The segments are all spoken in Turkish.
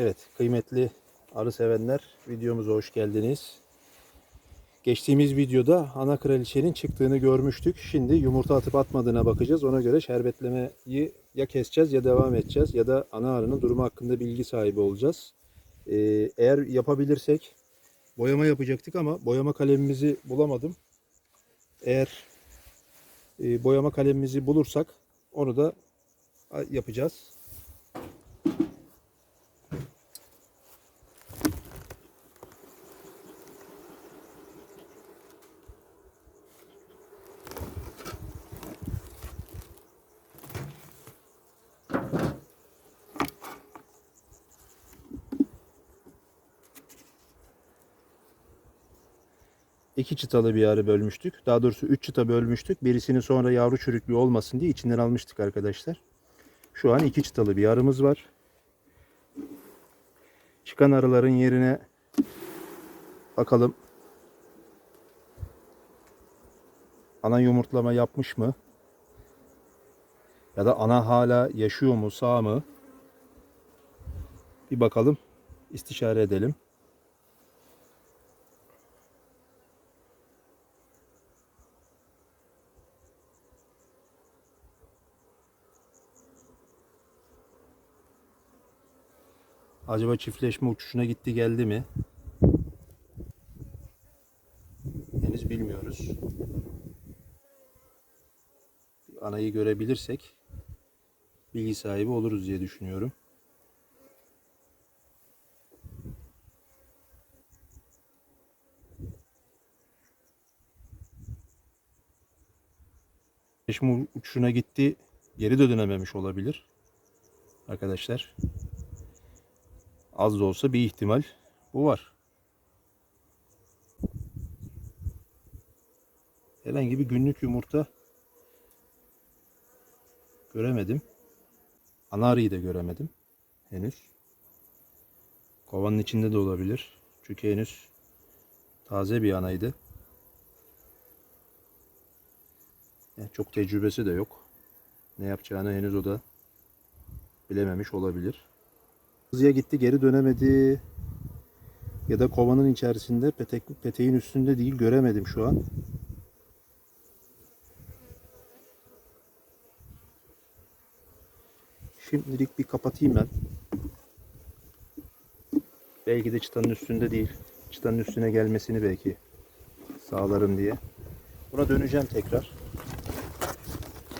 Evet, kıymetli arı sevenler, videomuza hoş geldiniz. Geçtiğimiz videoda ana kraliçenin çıktığını görmüştük. Şimdi yumurta atıp atmadığına bakacağız. Ona göre şerbetlemeyi ya keseceğiz ya devam edeceğiz ya da ana arının durumu hakkında bilgi sahibi olacağız. Ee, eğer yapabilirsek boyama yapacaktık ama boyama kalemimizi bulamadım. Eğer e, boyama kalemimizi bulursak onu da yapacağız. İki çıtalı bir arı bölmüştük. Daha doğrusu üç çıta bölmüştük. Birisini sonra yavru çürüklüğü olmasın diye içinden almıştık arkadaşlar. Şu an iki çıtalı bir arımız var. Çıkan arıların yerine bakalım. Ana yumurtlama yapmış mı? Ya da ana hala yaşıyor mu, sağ mı? Bir bakalım. istişare edelim. Acaba çiftleşme uçuşuna gitti geldi mi? Henüz bilmiyoruz. Anayı görebilirsek bilgi sahibi oluruz diye düşünüyorum. Çiftleşme uçuşuna gitti geri de dönememiş olabilir. Arkadaşlar az da olsa bir ihtimal bu var. Herhangi bir günlük yumurta göremedim. Ana arıyı da göremedim henüz. Kovanın içinde de olabilir. Çünkü henüz taze bir anaydı. Yani çok tecrübesi de yok. Ne yapacağını henüz o da bilememiş olabilir. Hızlıya gitti geri dönemedi. Ya da kovanın içerisinde petek, peteğin üstünde değil göremedim şu an. Şimdilik bir kapatayım ben. Belki de çıtanın üstünde değil. Çıtanın üstüne gelmesini belki sağlarım diye. Buna döneceğim tekrar.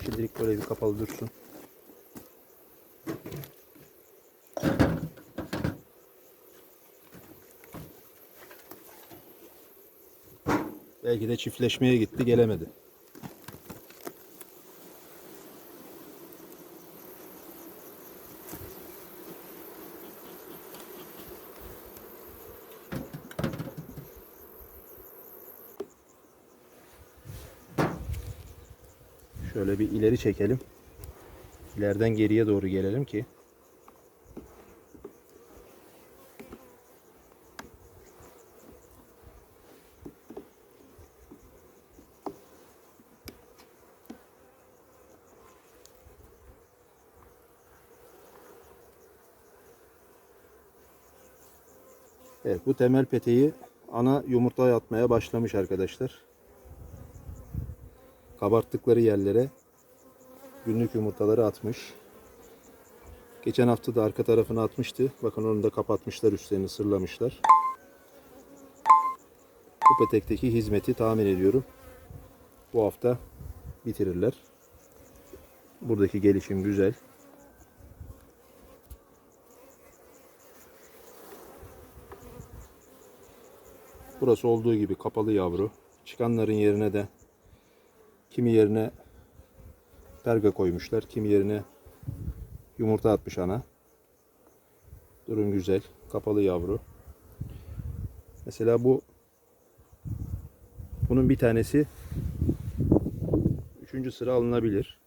Şimdilik böyle bir kapalı dursun. Belki de çiftleşmeye gitti gelemedi. Şöyle bir ileri çekelim. İleriden geriye doğru gelelim ki Evet bu temel peteği ana yumurta atmaya başlamış arkadaşlar. Kabarttıkları yerlere günlük yumurtaları atmış. Geçen hafta da arka tarafını atmıştı. Bakın onu da kapatmışlar üstlerini sırlamışlar. Bu petekteki hizmeti tahmin ediyorum. Bu hafta bitirirler. Buradaki gelişim güzel. Burası olduğu gibi kapalı yavru. Çıkanların yerine de kimi yerine perga koymuşlar, kimi yerine yumurta atmış ana. Durum güzel. Kapalı yavru. Mesela bu bunun bir tanesi üçüncü sıra alınabilir.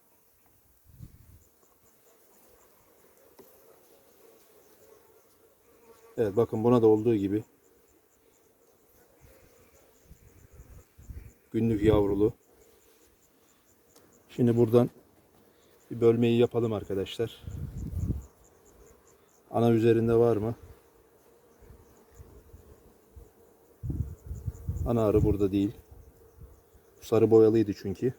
Evet bakın buna da olduğu gibi günlük yavrulu. Şimdi buradan bir bölmeyi yapalım arkadaşlar. Ana üzerinde var mı? Ana arı burada değil. Sarı boyalıydı çünkü.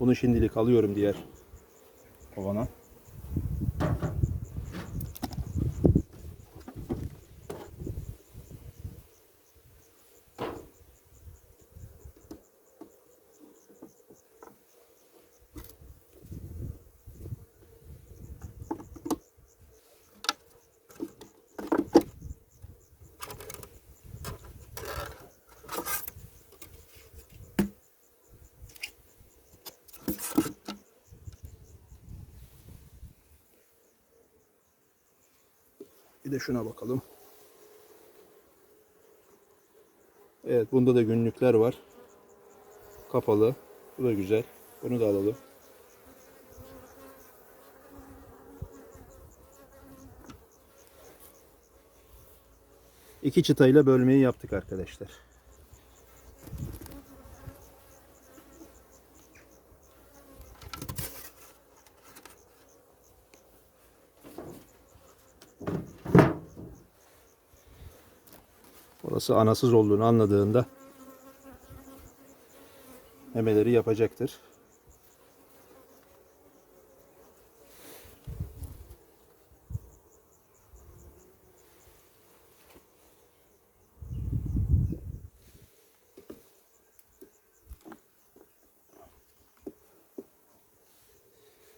Bunu şimdilik alıyorum diğer kovana. Bir de şuna bakalım. Evet bunda da günlükler var. Kapalı. Bu da güzel. Bunu da alalım. İki çıtayla bölmeyi yaptık arkadaşlar. Orası anasız olduğunu anladığında memeleri yapacaktır.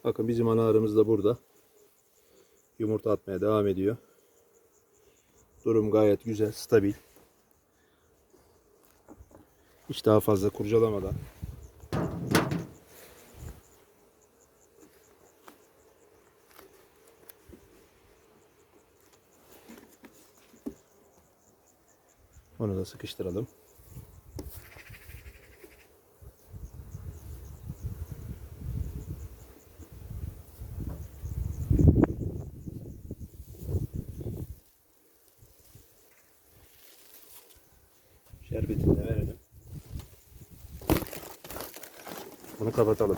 Bakın bizim ana arımız da burada. Yumurta atmaya devam ediyor. Durum gayet güzel, stabil. Hiç daha fazla kurcalamadan. Onu da sıkıştıralım. Şerbetini de verelim. Bunu kapatalım.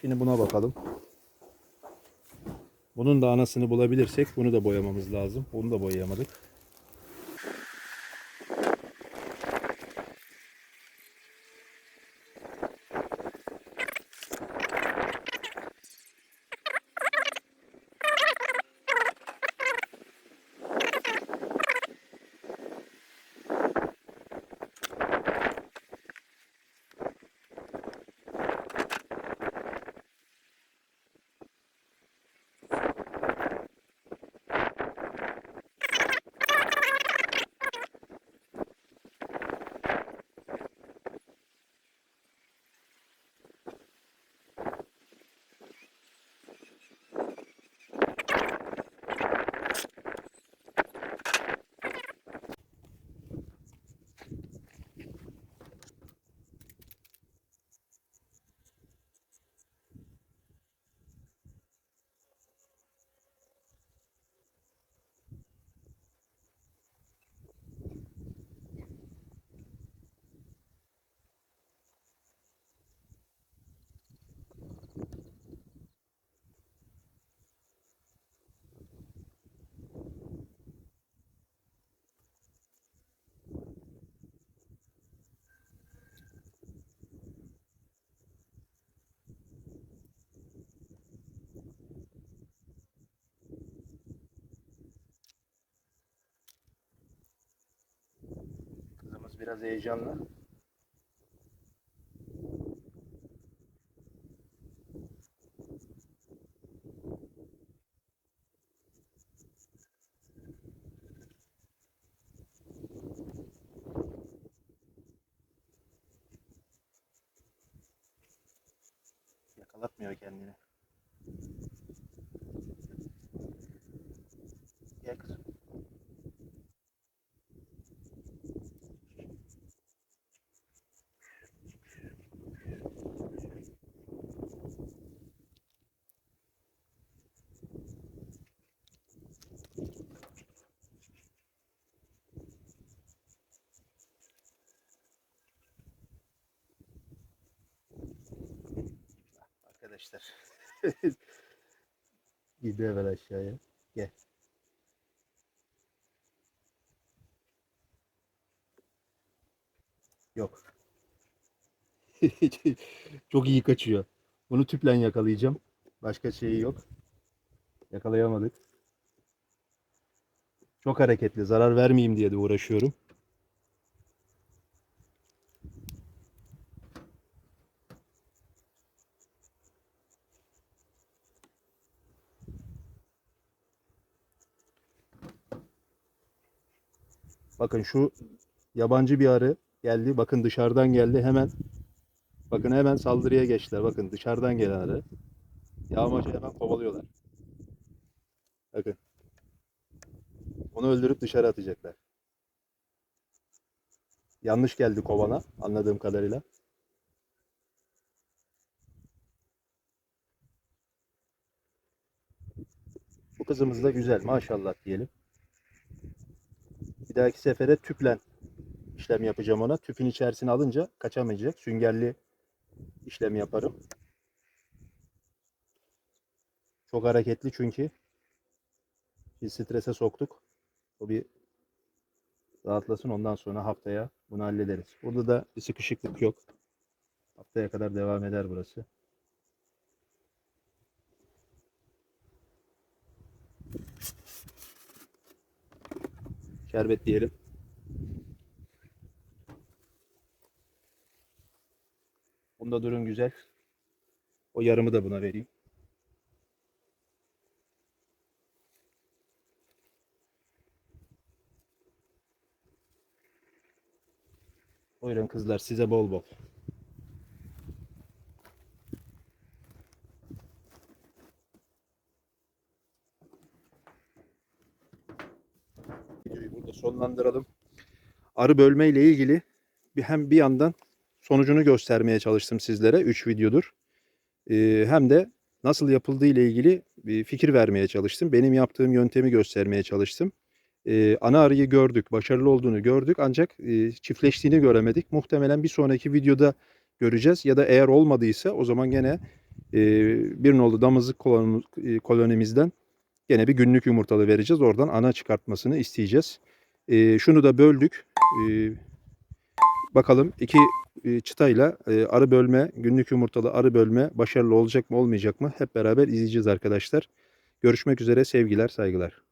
Şimdi buna bakalım. Bunun da anasını bulabilirsek bunu da boyamamız lazım. Bunu da boyayamadık. Kızımız biraz heyecanlı. Yakalatmıyor kendini. Gel kızım. Arkadaşlar. Gidi hemen aşağıya. Gel. Yok. Çok iyi kaçıyor. Bunu tüple yakalayacağım. Başka şeyi yok. Yakalayamadık. Çok hareketli. Zarar vermeyeyim diye de uğraşıyorum. Bakın şu yabancı bir arı geldi. Bakın dışarıdan geldi. Hemen bakın hemen saldırıya geçtiler. Bakın dışarıdan gelen arı. Yağmacı hemen kovalıyorlar. Bakın. Onu öldürüp dışarı atacaklar. Yanlış geldi kovana anladığım kadarıyla. Bu kızımız da güzel maşallah diyelim. Bir dahaki sefere tüple işlem yapacağım ona. Tüpün içerisine alınca kaçamayacak. Süngerli işlem yaparım. Çok hareketli çünkü. Biz strese soktuk. O bir rahatlasın ondan sonra haftaya bunu hallederiz. Burada da bir sıkışıklık yok. Haftaya kadar devam eder burası. Şerbet diyelim. Bunda durum güzel. O yarımı da buna vereyim. Buyurun kızlar size bol bol. Burada sonlandıralım. Arı bölme ile ilgili hem bir yandan sonucunu göstermeye çalıştım sizlere 3 videodur. Ee, hem de nasıl yapıldığı ile ilgili bir fikir vermeye çalıştım. Benim yaptığım yöntemi göstermeye çalıştım. Ee, ana arıyı gördük, başarılı olduğunu gördük ancak e, çiftleştiğini göremedik. Muhtemelen bir sonraki videoda göreceğiz ya da eğer olmadıysa o zaman gene e, bir nolu damızlık kolonimiz- e, kolonimizden gene bir günlük yumurtalı vereceğiz. Oradan ana çıkartmasını isteyeceğiz. E, şunu da böldük. E, bakalım iki e, çıtayla e, arı bölme, günlük yumurtalı arı bölme başarılı olacak mı olmayacak mı hep beraber izleyeceğiz arkadaşlar. Görüşmek üzere sevgiler saygılar.